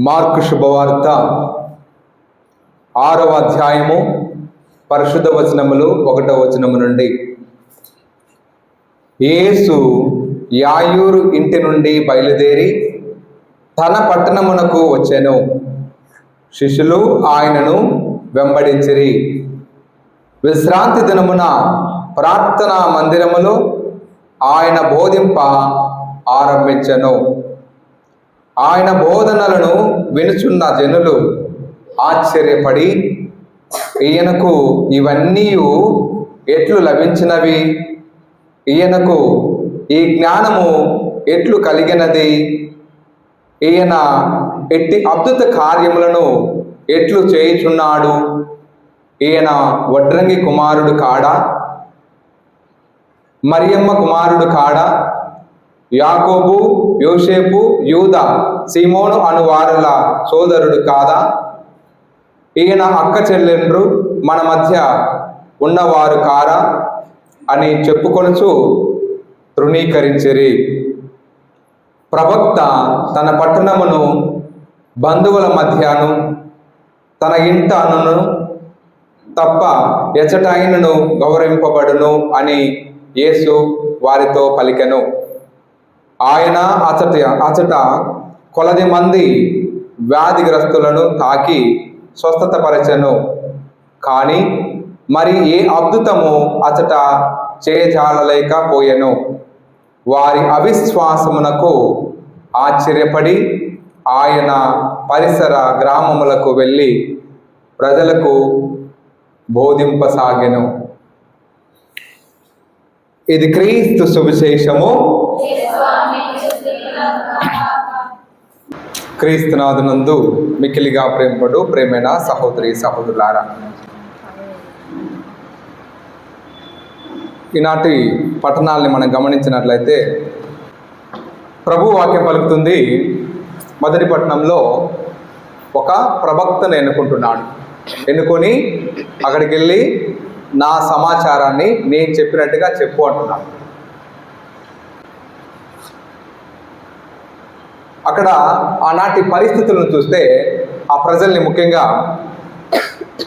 Mark శుభవార్త ఆరవ అధ్యాయము పరిశుద్ధ వచనములు ఒకటవ వచనము నుండి. యేసు యాయూరు ఇంటి నుండి బయలుదేరి తన పట్టణమునకు వచ్చెను. శిష్యులు ఆయనను వెంబడించిరి. విశ్రాంతి దినమున ప్రార్థనా మందిరములో ఆయన బోధింప ఆరంభించెను. ఆయన బోధనలను వినుచున్న జనులు ఆశ్చర్యపడి ఈయనకు ఇవన్నీ ఎట్లు లభించినవి? ఈయనకు ఈ జ్ఞానము ఎట్లు కలిగినది? ఈయన ఎట్టి అద్భుత కార్యములను ఎట్లు చేయుచున్నాడు? ఈయన వడ్రంగి కుమారుడు కాడా? మరియమ్మ కుమారుడు కాడా? యాకోబు యోసేపు యూద సిమోను అను వారుల సోదరుడు కాదా? ఈయన అక్క చెల్లెండ్రు మన మధ్య ఉన్నవారు కారా? అని చెప్పుకొనుచు తృణీకరించిరి. ప్రవక్త తన పట్టణమును బంధువుల మధ్యను తన ఇంటను తప్ప ఎచటైనను గౌరవింపబడును అని యేసు వారితో పలికెను. ఆయన అచట అచట కొలది మంది వ్యాధిగ్రస్తులను తాకి స్వస్థతపరచెను. కానీ మరి ఏ అద్భుతము అచట చేయజాలలేకపోయెను వారి అవిశ్వాసమునకు ఆశ్చర్యపడి ఆయన పరిసర గ్రామములకు వెళ్ళి ప్రజలకు బోధింపసాగెను. ఇది క్రీస్తు సువిశేషము. క్రీస్తునాథునందు మికిలిగా ప్రేమపడు ప్రేమైన సహోదరి సహోదరులారా. ఈనాటి పట్టణాలని మనం గమనించినట్లయితే ప్రభు వాక్యం పలుకుతుంది. మొదటి పట్టణంలో ఒక ప్రవక్తను ఎన్నుకుంటున్నాడు. ఎన్నుకొని అక్కడికి వెళ్ళి నా సమాచారాన్ని నేను చెప్పినట్టుగా చెప్పు అంటున్నాను అక్కడ ఆనాటి పరిస్థితులను చూస్తే ఆ ప్రజల్ని ముఖ్యంగా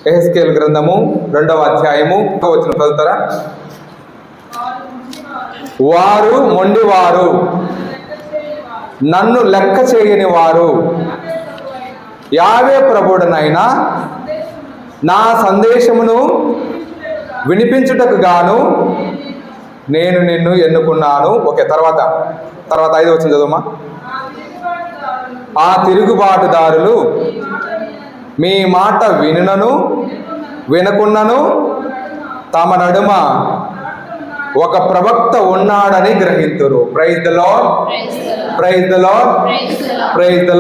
ఎహెస్కేల్ గ్రంథము రెండవ అధ్యాయము వచ్చిన చదువుతారా? వారు మొండివారు. నన్ను లెక్క చేయని వారు. యావే ప్రభుడనైనా నా సందేశమును వినిపించుటకు గాను నేను నిన్ను ఎన్నుకున్నాను. ఓకే తర్వాత తర్వాత ఐదు వచ్చింది చదువుమా? ఆ తిరుగుబాటుదారులు మీ మాట వినునను వినకున్నను తమ నడుమ ఒక ప్రవక్త ఉన్నాడని గ్రహింతురు. Praise the lord praise the praise the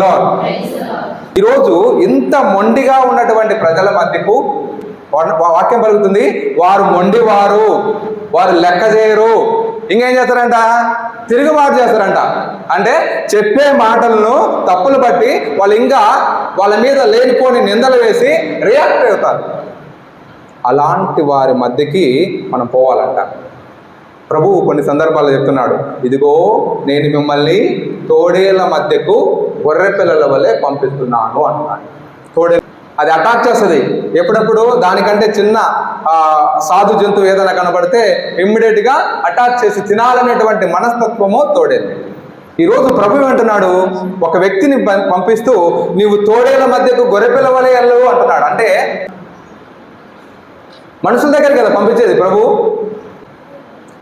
ఈరోజు ఇంత మొండిగా ఉన్నటువంటి ప్రజల మధ్యకు వాక్యం పలుకుతుంది. వారు మొండివారు. వారు లెక్క చేయరు. ఇంకేం చేస్తారంట? తిరుగుబాటు చేస్తారంట. అంటే చెప్పే మాటలను తప్పులు బట్టి వాళ్ళు ఇంకా వాళ్ళ మీద లేనిపోని నిందలు వేసి రియాక్ట్ అవుతారు. అలాంటి వారి మధ్యకి మనం పోవాలంట. ప్రభువు కొన్ని సందర్భాల్లో చెప్తున్నాడు. ఇదిగో నేను మిమ్మల్ని తోడేళ్ళ మధ్యకు గొర్రె పిల్లల వల్లే పంపిస్తున్నాను అంటున్నాడు. తోడే అది అటాక్ చేస్తుంది. ఎప్పుడప్పుడు దానికంటే చిన్న సాధు జంతువు ఏదైనా కనబడితే ఇమ్మీడియట్గా అటాక్ చేసి తినాలనేటువంటి మనస్తత్వము తోడేది. ఈరోజు ప్రభు అంటున్నాడు ఒక వ్యక్తిని పంపిస్తూ నీవు తోడేల మధ్యకు గొర్రె పిల్ల వలె వెళ్ళు అంటున్నాడు. అంటే మనుషుల దగ్గర కదా పంపించేది ప్రభు.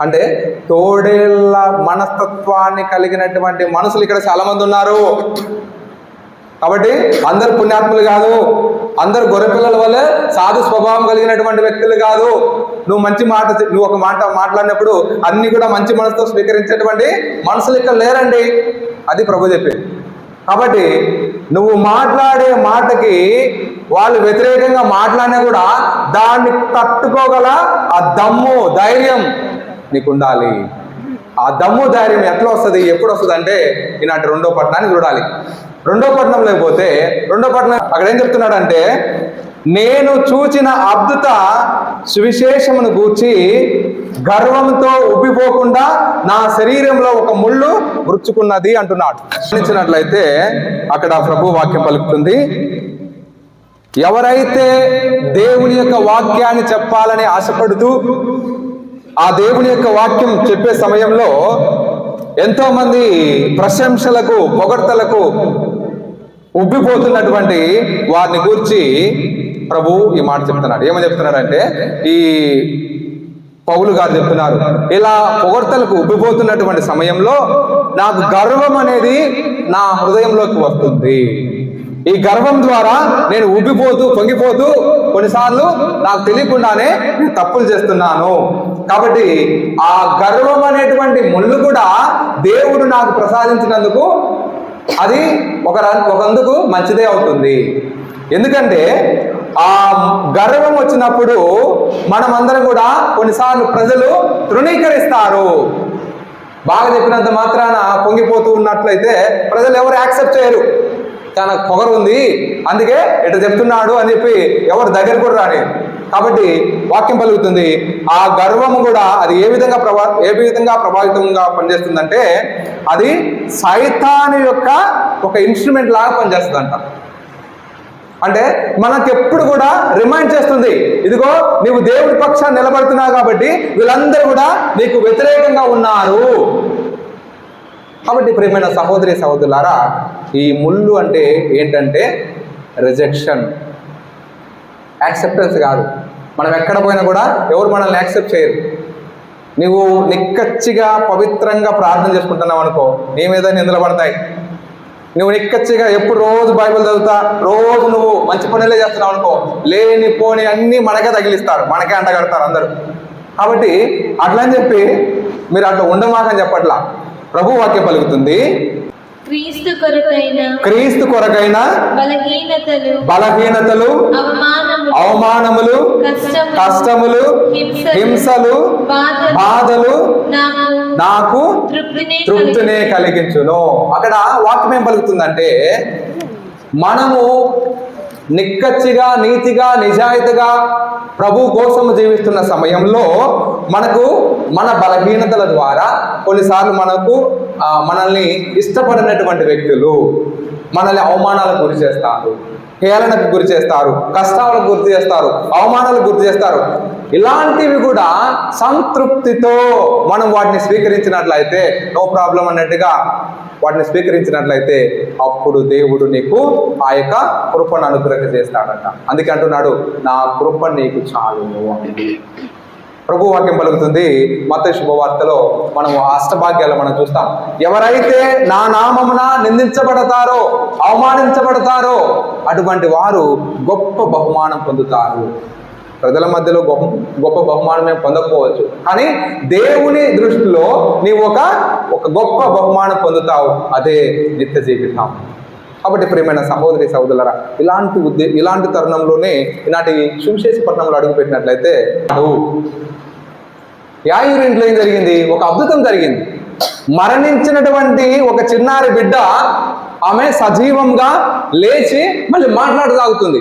అంటే తోడేళ్ళ మనస్తత్వాన్ని కలిగినటువంటి మనుషులు ఇక్కడ చాలామంది ఉన్నారు. కాబట్టి అందరు పుణ్యాత్ములు కాదు. అందరు గొర్రెపిల్లల వల్లే సాధు స్వభావం కలిగినటువంటి వ్యక్తులు కాదు. నువ్వు మంచి మాట నువ్వు ఒక మాట మాట్లాడినప్పుడు అన్ని కూడా మంచి మనసుతో స్వీకరించేటువంటి మనసులు ఇక్కడ లేరండి. అది ప్రభు చెప్పింది. కాబట్టి నువ్వు మాట్లాడే మాటకి వాళ్ళు వ్యతిరేకంగా మాట్లాడినా కూడా దాన్ని తట్టుకోగల ఆ దమ్ము ధైర్యం నీకు ఉండాలి ఆ దమ్ము ధైర్యం ఎట్లా వస్తుంది ఎప్పుడు వస్తుంది అంటే ఇలాంటి రెండో పట్టణాన్ని చూడాలి. రెండో పట్టణంలోకి పోతే రెండో పట్టణం అక్కడ ఏం చెప్తున్నాడంటే నేను చూచిన అద్భుత సువిశేషమును గూర్చి గర్వంతో ఉబ్బిపోకుండా నా శరీరంలో ఒక ముళ్ళు వృచ్చుకున్నది అంటున్నాడు. గమనించినట్లయితే అక్కడ ప్రభు వాక్యం పలుకుతుంది. ఎవరైతే దేవుని యొక్క వాక్యాన్ని చెప్పాలని ఆశపడుతూ ఆ దేవుని యొక్క వాక్యం చెప్పే సమయంలో ఎంతో మంది ప్రశంసలకు పొగడ్తలకు ఉబ్బిపోతున్నటువంటి వారిని గూర్చి ప్రభు ఈ మాట చెప్తున్నాడు. ఏమని చెప్తున్నాడంటే ఈ పౌలు గారు చెప్తున్నారు ఇలా పొగడ్తలకు ఉబ్బిపోతున్నటువంటి సమయంలో నాకు గర్వం అనేది నా హృదయంలోకి వస్తుంది. ఈ గర్వం ద్వారా నేను ఉబ్బిపోతూ పొంగిపోతూ కొన్నిసార్లు నాకు తెలియకుండానే నేను తప్పులు చేస్తున్నాను. కాబట్టి ఆ గర్వం అనేటువంటి ముళ్ళు కూడా దేవుడు నాకు ప్రసాదించినందుకు అది ఒక ఒకందుకు మంచిదే అవుతుంది. ఎందుకంటే ఆ గర్వం వచ్చినప్పుడు మనమందరం కూడా కొన్నిసార్లు ప్రజలు తృణీకరిస్తారు. బాగా చెప్పినంత మాత్రాన పొంగిపోతూ ఉన్నట్లయితే ప్రజలు ఎవరు యాక్సెప్ట్ చేయరు. తన పొగరు ఉంది అందుకే ఇట్లా చెప్తున్నాడు అని చెప్పి ఎవరు దగ్గర కూడా రాని కాబట్టి వాక్యం పలుకుతుంది ఆ గర్వము కూడా అది ఏ విధంగా ప్రభా ఏ విధంగా ప్రభావితంగా పనిచేస్తుందంటే అది సైతాను యొక్క ఒక ఇన్స్ట్రుమెంట్ లాగా పనిచేస్తుందంట. అంటే మనకెప్పుడు కూడా రిమైండ్ చేస్తుంది ఇదిగో నీవు దేవుడి పక్షాన్ని నిలబడుతున్నావు కాబట్టి వీళ్ళందరూ కూడా నీకు వ్యతిరేకంగా ఉన్నారు. కాబట్టి ప్రేమైన సహోదరి సహోదరులారా ఈ ముళ్ళు అంటే ఏంటంటే రిజెక్షన్ యాక్సెప్టెన్స్ కాదు. మనం ఎక్కడ పోయినా కూడా ఎవరు మనల్ని యాక్సెప్ట్ చేయరు. నువ్వు నిక్కచ్చిగా పవిత్రంగా ప్రార్థన చేసుకుంటున్నావు అనుకో నీ మీద నిందలు పడతాయి. నువ్వు నిక్కచ్చిగా ఎప్పుడు రోజు బైబిల్ చదువుతా రోజు నువ్వు మంచి పనులే చేస్తున్నావు అనుకో లేని పోని అన్నీ మనకే తగిలిస్తారు మనకే అంటగడతారు అందరూ. కాబట్టి అట్లా అని చెప్పి మీరు అట్లా ఉండమాకని చెప్పట్లా. ప్రభు వాక్యం పలుకుతుంది క్రీస్తు కొరకైన క్రీస్తు కొరకైన బలహీనతలు బలహీనతలు అవమానములు కష్టములు హింసలు, బాధలు నాకు తృప్తినే కలిగించును. అక్కడ వాక్యం ఏం పలుకుతుందంటే మనము నిక్కచ్చిగా నీతిగా నిజాయితీగా ప్రభు కోసం జీవిస్తున్న సమయంలో మనకు మన బలహీనతల ద్వారా కొన్నిసార్లు మనకు మనల్ని ఇష్టపడినటువంటి వ్యక్తులు మనల్ని అవమానాలకు గురి చేస్తారు. హేళనకు గురి చేస్తారు కష్టాలకు గురి చేస్తారు అవమానాలకు గురి చేస్తారు. ఇలాంటివి కూడా సంతృప్తితో మనం వాటిని స్వీకరించినట్లయితే నో ప్రాబ్లం అన్నట్టుగా వాటిని స్వీకరించినట్లయితే అప్పుడు దేవుడు నీకు ఆ యొక్క కృపను అనుగ్రహ చేస్తాడట అందుకే అంటున్నాడు నా కృప నీకు చాలు అని. ప్రభు వాక్యం పలుకుతుంది మత శుభవార్తలో మనం అష్టభాగ్యాలు మనం చూస్తాం. ఎవరైతే నా నామమున నిందించబడతారో అవమానించబడతారో అటువంటి వారు గొప్ప బహుమానం పొందుతారు. ప్రజల మధ్యలో గొప్ప గొప్ప బహుమానం పొందకపోవచ్చు. కానీ దేవుని దృష్టిలో నీవు ఒక ఒక గొప్ప బహుమానం పొందుతావు. అదే నిత్య జీవితం. కాబట్టి ప్రేమైన సహోదరి సహోదరులరా ఇలాంటి ఉద్దే ఇలాంటి తరుణంలోనే ఈనాటి శివశేషపట్నంలో అడుగుపెట్టినట్లయితే నువ్వు ఇంట్లో ఏం జరిగింది? ఒక అద్భుతం జరిగింది. మరణించినటువంటి ఒక చిన్నారి బిడ్డ ఆమె సజీవంగా లేచి మళ్ళీ మాట్లాడసాగుతుంది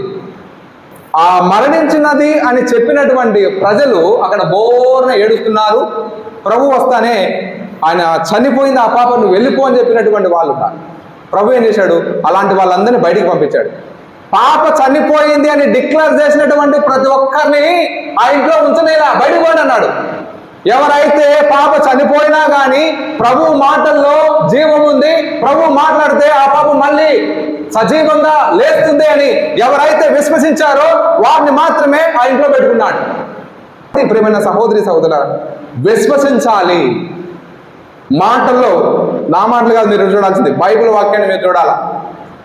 ఆ మరణించినది అని చెప్పినటువంటి ప్రజలు అక్కడ బోర్న ఏడుస్తున్నారు. ప్రభు వస్తానే ఆయన చనిపోయింది ఆ పాప నువ్వు వెళ్ళిపో అని చెప్పినటువంటి వాళ్ళు ఉన్నారు. ప్రభు ఏం చేశాడు? అలాంటి వాళ్ళందరినీ బయటికి పంపించాడు. పాప చనిపోయింది అని డిక్లేర్ చేసినటువంటి ప్రతి ఒక్కరిని ఆ ఇంట్లో ఉంచనేలా బయటకు పోండి అన్నాడు. ఎవరైతే పాప చనిపోయినా కానీ ప్రభు మాటల్లో జీవం ఉంది ప్రభు మాట్లాడితే ఆ పాప మళ్ళీ సజీవంగా లేస్తుంది అని ఎవరైతే విశ్వసించారో వారిని మాత్రమే ఆ ఇంట్లో పెట్టుకున్నాడు. ఈ ప్రియమైన సహోదరి సహోదర విశ్వసించాలి. మాటల్లో నా మాటలు కాదు మీరు చూడాల్సింది. బైబిల్ వాక్యాన్ని మీరు చూడాలా?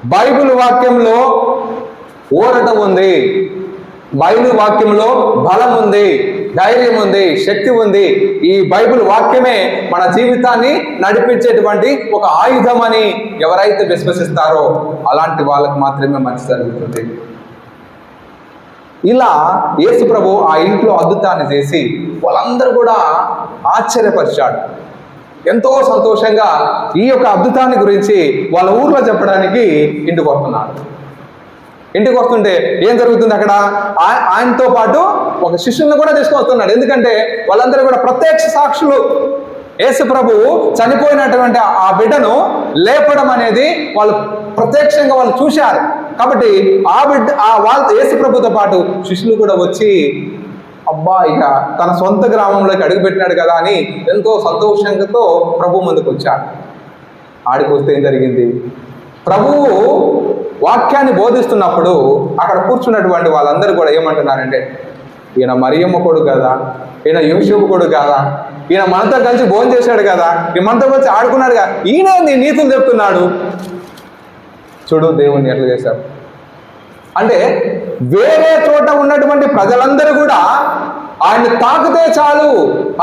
బైబిల్ వాక్యంలో ఊరట ఉంది. బైబిల్ వాక్యంలో బలం ఉంది ధైర్యం ఉంది శక్తి ఉంది. ఈ బైబిల్ వాక్యమే మన జీవితాన్ని నడిపించేటువంటి ఒక ఆయుధం అని ఎవరైతే విశ్వసిస్తారో అలాంటి వాళ్ళకు మాత్రమే మంచి జరుగుతుంది. ఇలా యేసు ప్రభు ఆ ఇంట్లో అద్భుతాన్ని చేసి వాళ్ళందరూ కూడా ఆశ్చర్యపరిచాడు. ఎంతో సంతోషంగా ఈ యొక్క అద్భుతాన్ని గురించి వాళ్ళ ఊర్లో చెప్పడానికి ఇంటికి వస్తున్నాడు ఇంటికి వస్తుంటే ఏం జరుగుతుంది అక్కడ? ఆయనతో పాటు ఒక శిష్యుని కూడా తీసుకొస్తున్నాడు ఎందుకంటే వాళ్ళందరూ కూడా ప్రత్యక్ష సాక్షులు. యేసు ప్రభు చనిపోయినటువంటి ఆ బిడ్డను లేపడం అనేది వాళ్ళు ప్రత్యక్షంగా వాళ్ళు చూశారు. కాబట్టి ఆ బిడ్డ ఆ వాళ్ళ యేసు ప్రభుతో పాటు శిష్యులు కూడా వచ్చి అబ్బా ఇక తన సొంత గ్రామంలోకి అడుగుపెట్టినాడు కదా అని ఎంతో సంతోషంతో ప్రభు ముందుకు వచ్చాడు. ఆడికి వస్తే ఏం జరిగింది? ప్రభువు వాక్యాన్ని బోధిస్తున్నప్పుడు అక్కడ కూర్చున్నటువంటి వాళ్ళందరూ కూడా ఏమంటున్నారంటే ఈయన మరియమ్మ కొడుకు కదా ఈయన యోషపు కొడుకు కదా ఈయన మనతో కలిసి భోజనం చేశాడు కదా ఈ మనతో వచ్చి ఆడుకున్నాడు కదా ఈయన నీ నీతులు చెప్తున్నాడు? చూడు దేవుణ్ణి ఎట్లా చేశారు అంటే వేరే చోట ఉన్నటువంటి ప్రజలందరూ కూడా ఆయన తాకితే చాలు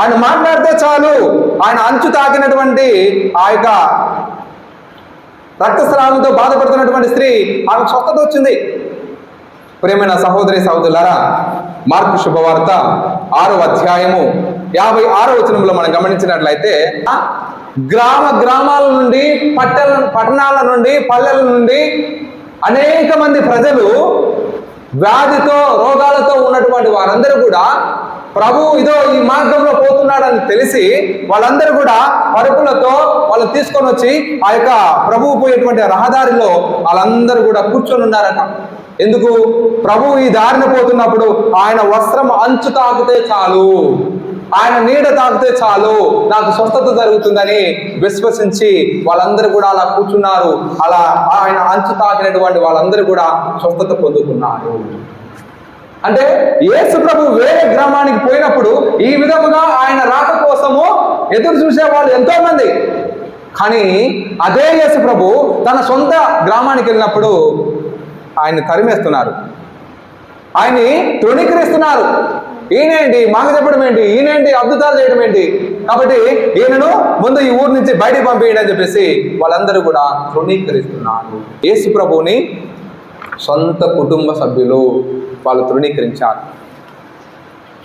ఆయన మాట్లాడితే చాలు ఆయన అంచు తాకినటువంటి ఆ యొక్క రక్తస్రావంతో బాధపడుతున్నటువంటి స్త్రీ ఆమెకు స్వస్థత వచ్చింది. ప్రేమైన సహోదరి సహోదరులారా మార్పు శుభవార్త ఆరో అధ్యాయము యాభై ఆరో వచనంలో మనం గమనించినట్లయితే గ్రామ గ్రామాల నుండి పట్టణ పట్టణాల నుండి పల్లెల నుండి అనేక మంది ప్రజలు వ్యాధితో రోగాలతో ఉన్నటువంటి వారందరూ కూడా ప్రభు ఇదో ఈ మార్గంలో పోతున్నాడని తెలిసి వాళ్ళందరూ కూడా పరుపులతో వాళ్ళు తీసుకొని వచ్చి ఆ యొక్క ప్రభువు పోయేటువంటి రహదారిలో వాళ్ళందరూ కూడా కూర్చొని ఉన్నారట. ఎందుకు? ప్రభు ఈ దారిన పోతున్నప్పుడు ఆయన వస్త్రం అంచు తాకితే చాలు. ఆయన నీడ తాకితే చాలు నాకు స్వస్థత జరుగుతుందని విశ్వసించి వాళ్ళందరూ కూడా అలా కూర్చున్నారు. అలా ఆయన అంచు తాకినటువంటి వాళ్ళందరూ కూడా స్వస్థత పొందుతున్నారు అంటే యేసు ప్రభు వేరే గ్రామానికి పోయినప్పుడు ఈ విధముగా ఆయన రాక కోసము ఎదురు చూసే వాళ్ళు ఎంతో మంది కానీ అదే యేసు ప్రభు తన సొంత గ్రామానికి వెళ్ళినప్పుడు ఆయన తరిమేస్తున్నారు. ఆయన్ని తృణీకరిస్తున్నారు. ఈయనేంటి? మాకు చెప్పడం ఏంటి? ఈయనేంటి? అద్భుతాలు చేయడం ఏంటి? కాబట్టి ఈయనను ముందు ఈ ఊరు నుంచి బయటికి పంపేయండి అని చెప్పేసి వాళ్ళందరూ కూడా తృణీకరిస్తున్నారు. యేసు ప్రభువుని సొంత కుటుంబ సభ్యులు వాళ్ళు తృణీకరించారు.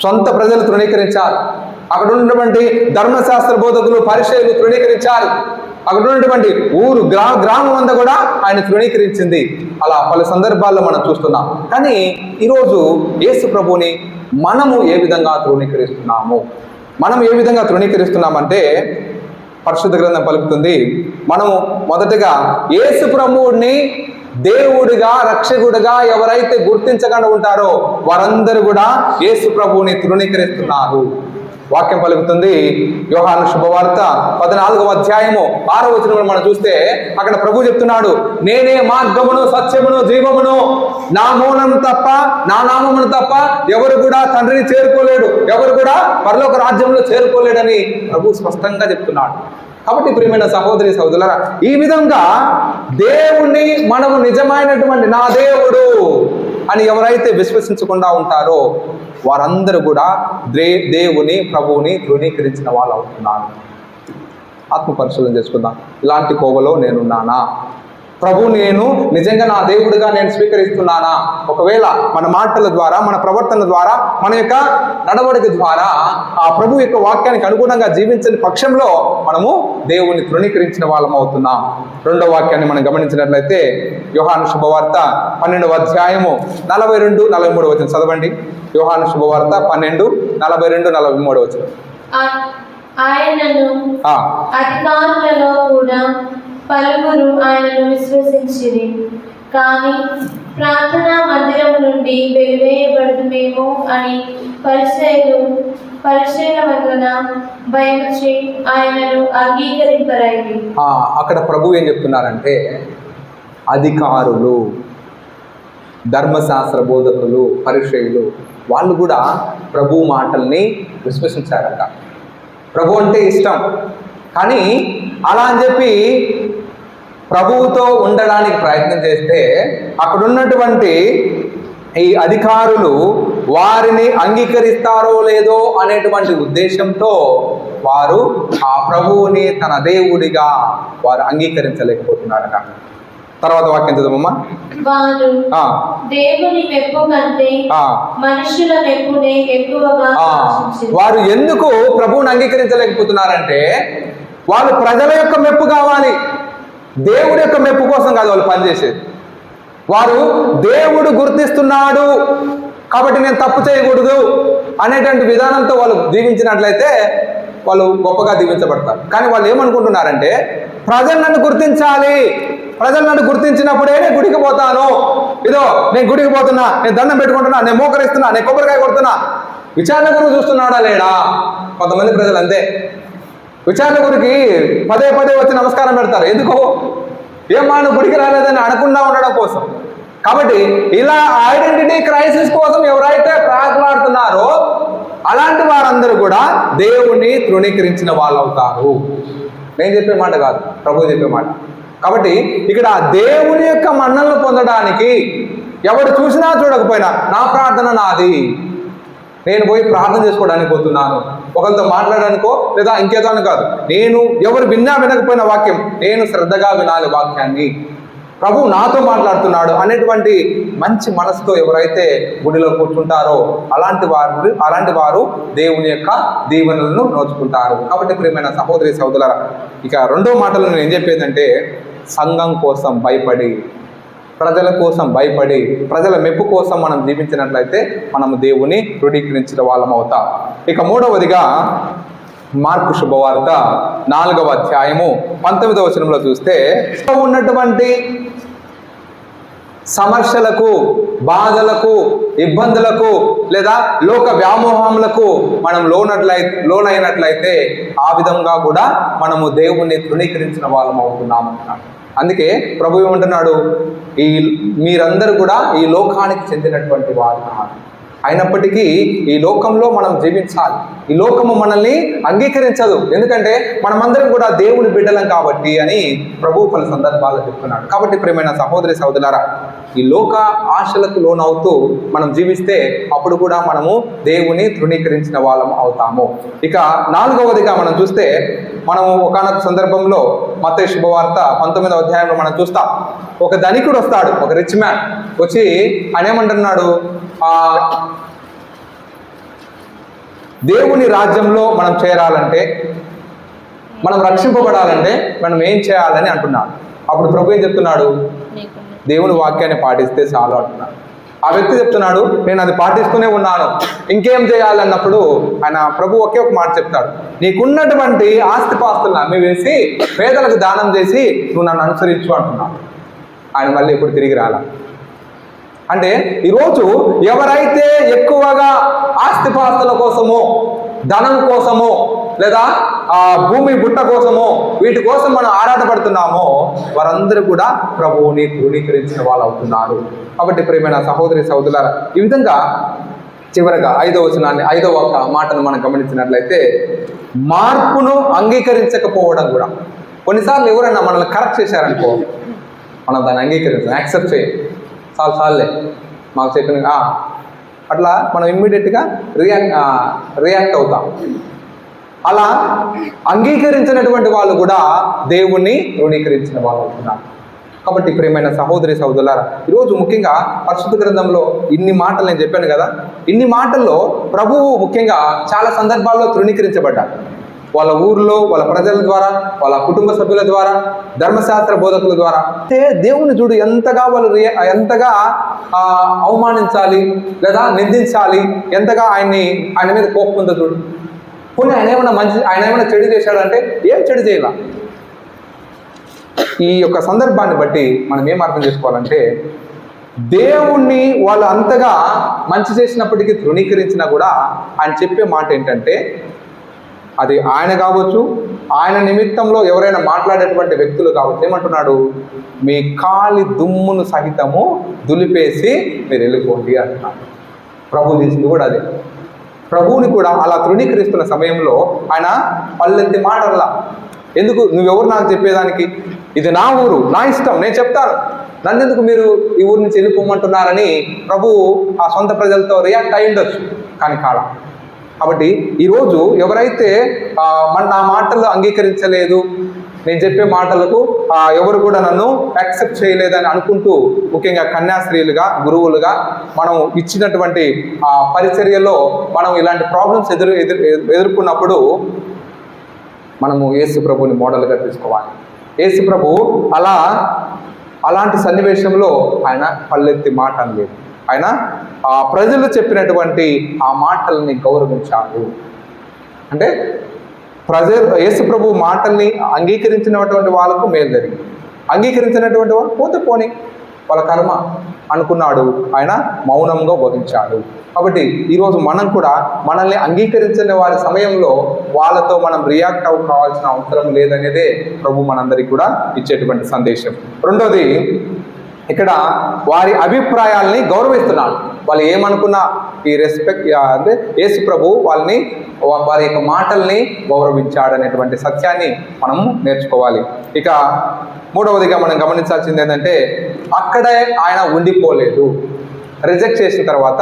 సొంత ప్రజలు తృణీకరించారు. అక్కడ ఉన్నటువంటి ధర్మశాస్త్ర బోధకులు పరిచయలు తృణీకరించారు. అక్కడ ఉన్నటువంటి ఊరు గ్రా గ్రామం అంతా కూడా ఆయన తృణీకరించింది. అలా పలు సందర్భాల్లో మనం చూస్తున్నాం. కానీ ఈరోజు యేసు ప్రభుని మనము ఏ విధంగా తృణీకరిస్తున్నాము? మనం ఏ విధంగా తృణీకరిస్తున్నామంటే పరిశుద్ధ గ్రంథం పలుకుతుంది. మనము మొదటగా యేసు ప్రభువుని దేవుడిగా రక్షకుడిగా ఎవరైతే గుర్తించకుండా ఉంటారో వారందరూ కూడా యేసు ప్రభువుని తృణీకరిస్తున్నారు. వాక్యం పలుకుతుంది. యోహాను శుభవార్త పద్నాలుగవ అధ్యాయము ఆరో వచనంలో మనం చూస్తే అక్కడ ప్రభు చెప్తున్నాడు నేనే మార్గమును సత్యమును జీవమును. నా మూలం తప్ప నా నామమును తప్ప ఎవరు కూడా తండ్రిని చేరుకోలేడు. ఎవరు కూడా పరలోక రాజ్యంలో చేరుకోలేడని ప్రభు స్పష్టంగా చెప్తున్నాడు. కాబట్టి ప్రియమైన సహోదరి సహోదరులరా ఈ విధంగా దేవుణ్ణి మనము నిజమైనటువంటి నా దేవుడు అని ఎవరైతే విశ్వసించకుండా ఉంటారో వారందరూ కూడా దే దేవుని ప్రభువుని ధృవీకరించిన వాళ్ళు అవుతున్నారు. ఆత్మ పరిశీలన చేసుకుందాం. ఇలాంటి కోవలో నేనున్నానా? ప్రభు నేను నిజంగా నా దేవుడిగా నేను స్వీకరిస్తున్నానా? ఒకవేళ మన మాటల ద్వారా మన ప్రవర్తన ద్వారా మన యొక్క నడవడిక ద్వారా ఆ ప్రభు యొక్క వాక్యానికి అనుగుణంగా జీవించని పక్షంలో మనము దేవుని తృణీకరించిన వాళ్ళం అవుతున్నాం. రెండో వాక్యాన్ని మనం గమనించినట్లయితే యోహాను శుభవార్త పన్నెండవ అధ్యాయము నలభై రెండు నలభై మూడు వచ్చిన చదవండి. యోహాను శుభవార్త పన్నెండు నలభై రెండు నలభై మూడు వచ్చిన ఆయనను అధికారులలో కూడా పలువురు ఆయనను విశ్వసించిరి. కానీ ప్రార్థనా మందిరం నుండి వెలివేయబడదుమేమో అని పరిచయలు పరిచయల వలన భయముచి ఆయనను అంగీకరింపరైంది అక్కడ ప్రభు ఏం చెప్తున్నారంటే అధికారులు ధర్మశాస్త్ర బోధకులు పరిచయులు వాళ్ళు కూడా ప్రభు మాటల్ని విశ్వసించారట. ప్రభు అంటే ఇష్టం. కానీ అలా అని చెప్పి ప్రభువుతో ఉండడానికి ప్రయత్నం చేస్తే అక్కడ ఉన్నటువంటి ఈ అధికారులు వారిని అంగీకరిస్తారో లేదో అనేటువంటి ఉద్దేశంతో వారు ఆ ప్రభువుని తన దేవుడిగా వారు అంగీకరించలేకపోతున్నారట. తర్వాత వాక్యం చదవమ్మా దేవుని మెప్పు కంటే మనుషుల మెప్పునే ఎక్కువగా. వారు ఎందుకు ప్రభువుని అంగీకరించలేకపోతున్నారంటే వాళ్ళు ప్రజల యొక్క మెప్పు కావాలి. దేవుడి యొక్క మెప్పు కోసం కాదు వాళ్ళు పనిచేసేది. వారు దేవుడు గుర్తిస్తున్నాడు. కాబట్టి నేను తప్పు చేయకూడదు అనేటువంటి విధానంతో వాళ్ళు దీవించినట్లయితే వాళ్ళు గొప్పగా దీవించబడతారు. కానీ వాళ్ళు ఏమనుకుంటున్నారంటే ప్రజలు నన్ను గుర్తించాలి. ప్రజలు నన్ను గుర్తించినప్పుడే నేను గుడికి పోతాను. ఇదో నేను గుడికి పోతున్నా నేను దండం పెట్టుకుంటున్నా నేను మోకరిస్తున్నా నేను కొబ్బరికాయ కొడుతున్నా. విచారణ గురువు చూస్తున్నాడా లేడా? కొంతమంది ప్రజలు అంతే. విచారణ గురికి పదే పదే వచ్చి నమస్కారం పెడతారు. ఎందుకు? ఏమా నువ్వు గుడికి రాలేదని అనకుండా ఉండడం కోసం. కాబట్టి ఇలా ఐడెంటిటీ క్రైసిస్ కోసం ఎవరైతే ప్రాట్లాడుతున్నారో అలాంటి వారందరూ కూడా దేవుణ్ణి తృణీకరించిన వాళ్ళు అవుతారు నేను చెప్పే మాట కాదు. ప్రభు చెప్పే మాట. కాబట్టి ఇక్కడ దేవుని యొక్క మన్నలను పొందడానికి ఎవడు చూసినా చూడకపోయినా నా ప్రార్థన నాది. నేను పోయి ప్రార్థన చేసుకోవడానికి పోతున్నాను. ఒకరితో మాట్లాడనుకో లేదా ఇంకేదో కాదు. నేను ఎవరు విన్నా వినకపోయిన వాక్యం నేను శ్రద్ధగా వినాలి వాక్యాన్ని. ప్రభు నాతో మాట్లాడుతున్నాడు అనేటువంటి మంచి మనసుతో ఎవరైతే గుడిలో కూర్చుంటారో అలాంటి వారు అలాంటి వారు దేవుని యొక్క దీవెనలను నోచుకుంటారు. కాబట్టి ప్రియమైన సహోదరి సహోదరుల ఇక రెండో మాటలు నేను ఏం చెప్పేదంటే సంఘం కోసం భయపడి ప్రజల కోసం భయపడి ప్రజల మెప్పు కోసం మనం జీవించినట్లయితే మనము దేవుని దృఢీకరించిన వాళ్ళం అవుతాం. ఇక మూడవదిగా మార్కు శుభవార్త నాలుగవ అధ్యాయము పంతొమ్మిదవ వచనంలో చూస్తే ఉన్నటువంటి సమస్యలకు బాధలకు ఇబ్బందులకు లేదా లోక వ్యామోహములకు మనం లోనట్లయి లోనైనట్లయితే ఆ విధంగా కూడా మనము దేవుణ్ణి తృణీకరించిన వాళ్ళం అవుతున్నాం అంటున్నాడు. అందుకే ప్రభు ఏమంటున్నాడు? ఈ మీరందరూ కూడా ఈ లోకానికి చెందినటువంటి వారు కాదు. అయినప్పటికీ ఈ లోకంలో మనం జీవించాలి. ఈ లోకము మనల్ని అంగీకరించదు. ఎందుకంటే మనమందరం కూడా దేవుని బిడ్డలం కాబట్టి అని ప్రభు పలు సందర్భాల్లో చెప్తున్నాడు. కాబట్టి ప్రేమైన సహోదరి సహోదరులారా ఈ లోక ఆశలకు లోనవుతూ మనం జీవిస్తే అప్పుడు కూడా మనము దేవుని తృణీకరించిన వాళ్ళం అవుతాము. ఇక నాలుగవదిగా మనం చూస్తే మనము ఒకనొక సందర్భంలో మత శుభవార్త పంతొమ్మిదవ అధ్యాయంలో మనం చూస్తాం. ఒక ధనికుడు వస్తాడు ఒక రిచ్ మ్యాన్ వచ్చి ఆ దేవుని రాజ్యంలో మనం చేరాలంటే మనం రక్షింపబడాలంటే మనం ఏం చేయాలని అంటున్నాడు. అప్పుడు ప్రభు ఏం చెప్తున్నాడు? దేవుని వాక్యాన్ని పాటిస్తే చాలు అంటున్నాడు. ఆ వ్యక్తి చెప్తున్నాడు నేను అది పాటిస్తూనే ఉన్నాను. ఇంకేం చేయాలన్నప్పుడు ఆయన ప్రభు ఒకే ఒక మాట చెప్తాడు. నీకున్నటువంటి ఆస్తిపాస్తులను అమ్మివేసి పేదలకు దానం చేసి నువ్వు నన్ను అనుసరించు అంటున్నాడు. ఆయన మళ్ళీ ఇప్పుడు తిరిగి రాలా. అంటే ఈరోజు ఎవరైతే ఎక్కువగా ఆస్తిపాస్తుల కోసమో ధనం కోసమో లేదా ఆ భూమి బుట్ట కోసమో వీటి కోసం మనం ఆరాటపడుతున్నామో వారందరూ కూడా ప్రభువుని ధృవీకరించిన వాళ్ళు అవుతున్నారు కాబట్టి ప్రేమైన సహోదరి సహోదరులారా ఈ విధంగా చివరగా ఐదవ వచనాన్ని ఐదవ ఒక మాటను మనం గమనించినట్లయితే మార్పును అంగీకరించకపోవడం కూడా. కొన్నిసార్లు ఎవరైనా మనల్ని కరెక్ట్ చేశారనుకో మనం దాన్ని అంగీకరించాం యాక్సెప్ట్ చేయం. చాలా సార్లే మాకు చెప్పిన అట్లా మనం ఇమ్మీడియట్గా రియాక్ట్ రియాక్ట్ అవుతాం. అలా అంగీకరించినటువంటి వాళ్ళు కూడా దేవుణ్ణి ధృవీకరించిన వాళ్ళు అవుతున్నారు. కాబట్టి ప్రియమైన సహోదరి సహోదరులారా ఈరోజు ముఖ్యంగా పరిశుద్ధ గ్రంథంలో ఇన్ని మాటలు నేను చెప్పాను కదా ఇన్ని మాటల్లో ప్రభువు ముఖ్యంగా చాలా సందర్భాల్లో తృణీకరించబడ్డారు వాళ్ళ ఊర్లో వాళ్ళ ప్రజల ద్వారా వాళ్ళ కుటుంబ సభ్యుల ద్వారా ధర్మశాస్త్ర బోధకుల ద్వారా. అంటే దేవుని చూడు ఎంతగా వాళ్ళు ఎంతగా అవమానించాలి లేదా నిందించాలి ఎంతగా ఆయన్ని ఆయన మీద కోపం ఉందో చూడు. పోనీ ఆయన ఏమైనా మంచి ఆయన ఏమైనా చెడు చేశాడంటే ఏం చెడు చేయాల. ఈ యొక్క సందర్భాన్ని బట్టి మనం ఏం అర్థం చేసుకోవాలంటే దేవుణ్ణి వాళ్ళు అంతగా మంచి చేసినప్పటికీ తృణీకరించినా కూడా ఆయన చెప్పే మాట ఏంటంటే అది ఆయన కావచ్చు ఆయన నిమిత్తంలో ఎవరైనా మాట్లాడేటువంటి వ్యక్తులు కావచ్చు. ఏమంటున్నాడు? మీ కాలి దుమ్మును సహితము దులిపేసి మీరు వెళ్ళిపోండి అంటున్నాడు. ప్రభు చేసింది కూడా అదే. ప్రభువుని కూడా అలా తృణీకరిస్తున్న సమయంలో ఆయన పల్లెత్తి మాటల్లా ఎందుకు? నువ్వెవరు నాకు చెప్పేదానికి? ఇది నా ఊరు నా ఇష్టం నేను చెప్తాను. నన్నెందుకు మీరు ఈ ఊరి నుంచి వెళ్ళిపోమంటున్నారని ప్రభువు ఆ సొంత ప్రజలతో రియాక్ట్ అయి ఉండొచ్చు కానీ కాలం. కాబట్టి ఈరోజు ఎవరైతే మన నా మాటలు అంగీకరించలేదు నేను చెప్పే మాటలకు ఎవరు కూడా నన్ను యాక్సెప్ట్ చేయలేదని అనుకుంటూ ముఖ్యంగా కన్యాస్త్రీలుగా గురువులుగా మనం ఇచ్చినటువంటి ఆ పరిచర్యలో మనం ఇలాంటి ప్రాబ్లమ్స్ ఎదురు ఎదురు ఎదుర్కొన్నప్పుడు మనము యేసు ప్రభుని మోడల్గా తీసుకోవాలి. యేసు ప్రభు అలా అలాంటి సన్నివేశంలో ఆయన పల్లెత్తి మాట అనలేదు. ఆయన ఆ ప్రజలు చెప్పినటువంటి ఆ మాటల్ని గౌరవించాడు. అంటే ప్రజలు యేసు ప్రభు మాటల్ని అంగీకరించినటువంటి వాళ్ళకు మేలు జరిగింది. అంగీకరించినటువంటి వాళ్ళు పోతే పోని వాళ్ళ కర్మ అనుకున్నాడు. ఆయన మౌనంగా బోధించాడు. కాబట్టి ఈరోజు మనం కూడా మనల్ని అంగీకరించిన వారి సమయంలో వాళ్ళతో మనం రియాక్ట్ అవ్వ కావాల్సిన అవసరం లేదనేదే ప్రభు మనందరికీ కూడా ఇచ్చేటువంటి సందేశం. రెండోది ఇక్కడ వారి అభిప్రాయాల్ని గౌరవిస్తున్నాడు వాళ్ళు ఏమనుకున్నా ఈ రెస్పెక్ట్ అంటే యేసు ప్రభు వాళ్ళని వారి యొక్క మాటల్ని గౌరవించాడు అనేటువంటి సత్యాన్ని మనము నేర్చుకోవాలి. ఇక మూడవదిగా మనం గమనించాల్సింది ఏంటంటే అక్కడే ఆయన ఉండిపోలేదు. రిజెక్ట్ చేసిన తర్వాత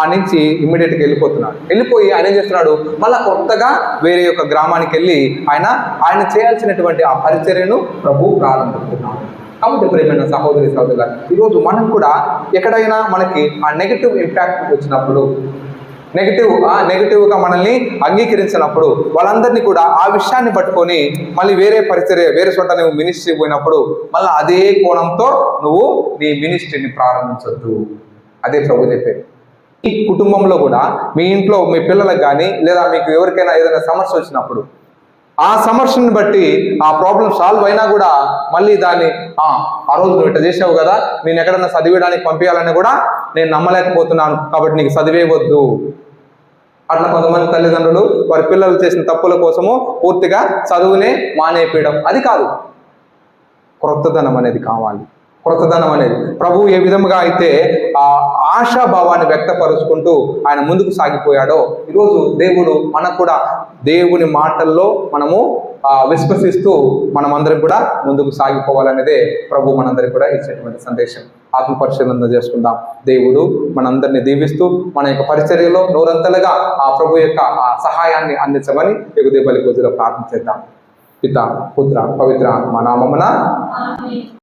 ఆ నుంచి ఇమ్మీడియట్గా వెళ్ళిపోతున్నాడు. వెళ్ళిపోయి ఆయన ఏం చేస్తున్నాడు? మళ్ళీ కొత్తగా వేరే యొక్క గ్రామానికి వెళ్ళి ఆయన ఆయన చేయాల్సినటువంటి ఆ పరిచర్యను ప్రభు ప్రారంభిస్తున్నాడు. కాబట్టి ప్రేమైన సహోదరి సహోదరుల ఈరోజు మనం కూడా ఎక్కడైనా మనకి ఆ నెగిటివ్ ఇంపాక్ట్ వచ్చినప్పుడు నెగిటివ్ ఆ నెగిటివ్గా మనల్ని అంగీకరించినప్పుడు వాళ్ళందరినీ కూడా ఆ విషయాన్ని పట్టుకొని మళ్ళీ వేరే పరిచర్య వేరే చోట నువ్వు మినిస్ట్రీ పోయినప్పుడు మళ్ళీ అదే కోణంతో నువ్వు నీ మినిస్ట్రీని ప్రారంభించొద్దు. అదే ప్రభు చెప్పేది. ఈ కుటుంబంలో కూడా మీ ఇంట్లో మీ పిల్లలకు కానీ లేదా మీకు ఎవరికైనా ఏదైనా సమస్య వచ్చినప్పుడు ఆ సమస్యను బట్టి ఆ ప్రాబ్లం సాల్వ్ అయినా కూడా మళ్ళీ దాన్ని "ఆ, రోజు నువ్వు ఇట్లా చేసావు కదా నేను ఎక్కడన్నా చదివేయడానికి పంపించాలని కూడా నేను నమ్మలేకపోతున్నాను కాబట్టి నీకు చదివేయవద్దు. అట్లా కొంతమంది తల్లిదండ్రులు వారి పిల్లలు చేసిన తప్పుల కోసము పూర్తిగా చదువునే మానేపేయడం అది కాదు. క్రొత్తదనం అనేది కావాలి. క్రొత్తదనం అనేది. ప్రభు ఏ విధముగా అయితే ఆ ఆశాభావాన్ని వ్యక్తపరుచుకుంటూ ఆయన ముందుకు సాగిపోయాడో ఈరోజు దేవుడు మనకు కూడా దేవుని మాటల్లో మనము విశ్వసిస్తూ మనమందరం కూడా ముందుకు సాగిపోవాలనేదే ప్రభు మనందరికి కూడా ఇచ్చేటువంటి సందేశం. ఆత్మ పరిశీలన చేసుకుందాం. దేవుడు మనందరిని దీవిస్తూ మన యొక్క పరిచర్యలో నూరంతలుగా ఆ ప్రభు యొక్క ఆ సహాయాన్ని అందించమని ఎగుదే బలి పూజలో ప్రార్థన చేద్దాం. పిత పుత్ర పవిత్ర మా నామమున